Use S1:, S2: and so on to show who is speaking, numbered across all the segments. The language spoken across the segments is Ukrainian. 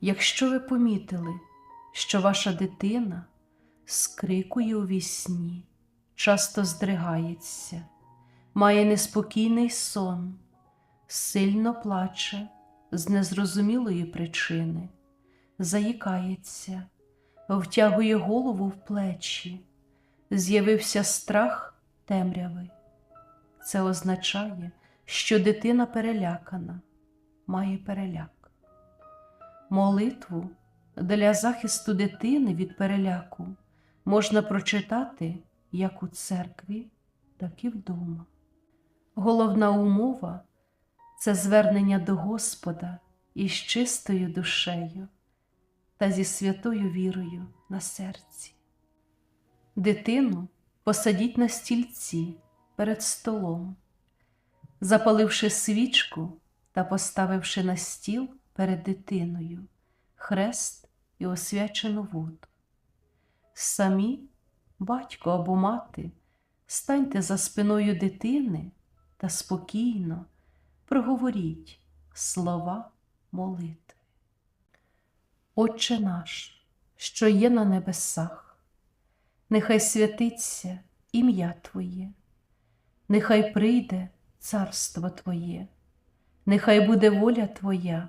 S1: Якщо ви помітили, що ваша дитина скрикує у вісні, часто здригається, має неспокійний сон, сильно плаче з незрозумілої причини, заїкається, втягує голову в плечі, з'явився страх темряви. Це означає, що дитина перелякана, має переляк. Молитву для захисту дитини від переляку можна прочитати як у церкві, так і вдома. Головна умова це звернення до Господа із чистою душею та зі святою вірою на серці. Дитину посадіть на стільці перед столом, запаливши свічку та поставивши на стіл перед дитиною хрест і освячену воду. Самі, батько або мати, станьте за спиною дитини та спокійно проговоріть слова молитви. Отче наш, що є на небесах, нехай святиться ім'я Твоє, нехай прийде царство Твоє, нехай буде воля Твоя,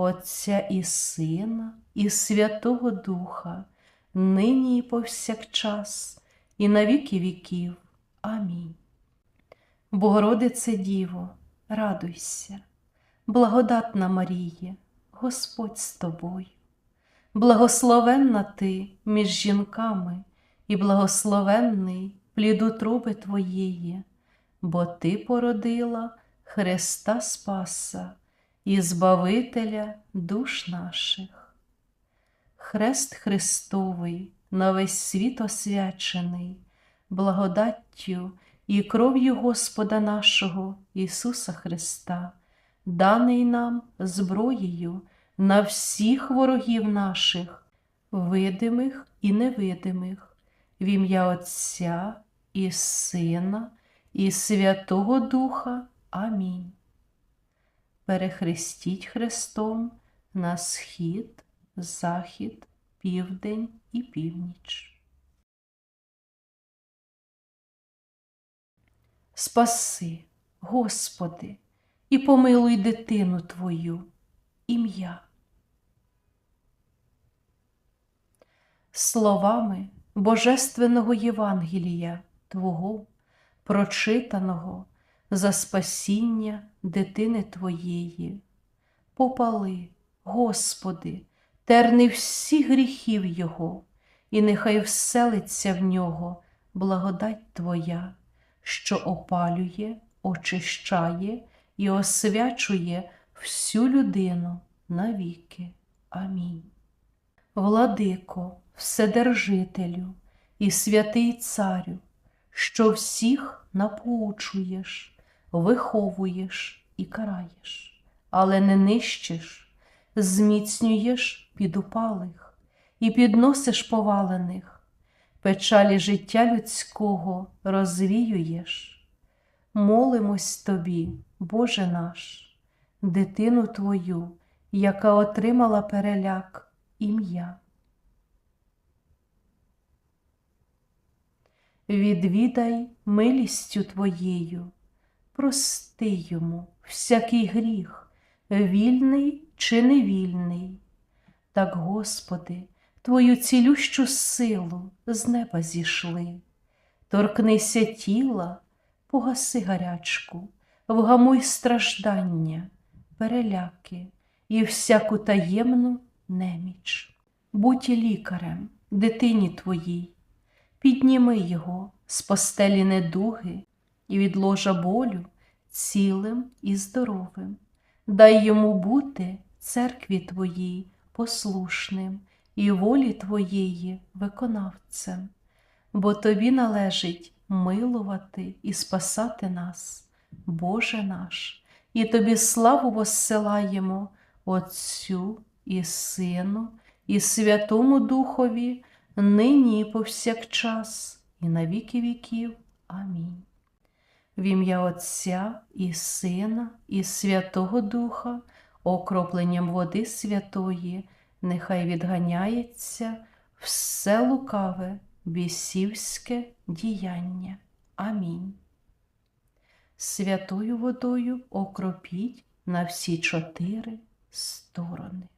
S1: Отця і Сина, і Святого Духа, нині і повсякчас, і на віки віків. Амінь. Богородице Діво, радуйся, благодатна Маріє, Господь з тобою, благословенна ти між жінками, і благословенний плід утроби Твоєї, бо Ти породила Христа Спаса і Збавителя душ наших. Хрест Христовий на весь світ освячений, благодаттю і кров'ю Господа нашого Ісуса Христа, даний нам зброєю на всіх ворогів наших, видимих і невидимих, в ім'я Отця і Сина, і Святого Духа. Амінь. Перехрестіть Христом на схід, захід, південь і північ. Спаси, Господи, і помилуй дитину Твою, ім'я. Словами Божественного Євангелія Твого, прочитаного за спасіння дитини Твоєї, попали, Господи, терни всі гріхів Його, і нехай вселиться в нього благодать Твоя, що опалює, очищає і освячує всю людину навіки. Амінь. Владико, Вседержителю і святий Царю, що всіх напоучуєш, виховуєш і караєш, але не нищиш, зміцнюєш підупалих і підносиш повалених, печалі життя людського розвіюєш. Молимось тобі, Боже наш, дитину Твою, яка отримала переляк ім'я. Відвідай милістю Твоєю, прости йому всякий гріх, вільний чи невільний. Так, Господи, Твою цілющу силу з неба зійшли, торкнися тіла, погаси гарячку, вгамуй страждання, переляки і всяку таємну неміч. Будь лікарем, дитині Твоїй, підніми його з постелі недуги і від ложа болю цілим і здоровим, дай йому бути церкві Твоїй послушним і волі Твоєї виконавцем, бо Тобі належить милувати і спасати нас, Боже наш, і Тобі славу воссилаємо Отцю і Сину, і Святому Духові, нині і повсякчас, і на віки віків. Амінь. В ім'я Отця і Сина, і Святого Духа, окропленням води святої, нехай відганяється все лукаве, бісівське діяння. Амінь. Святою водою окропіть на всі чотири сторони.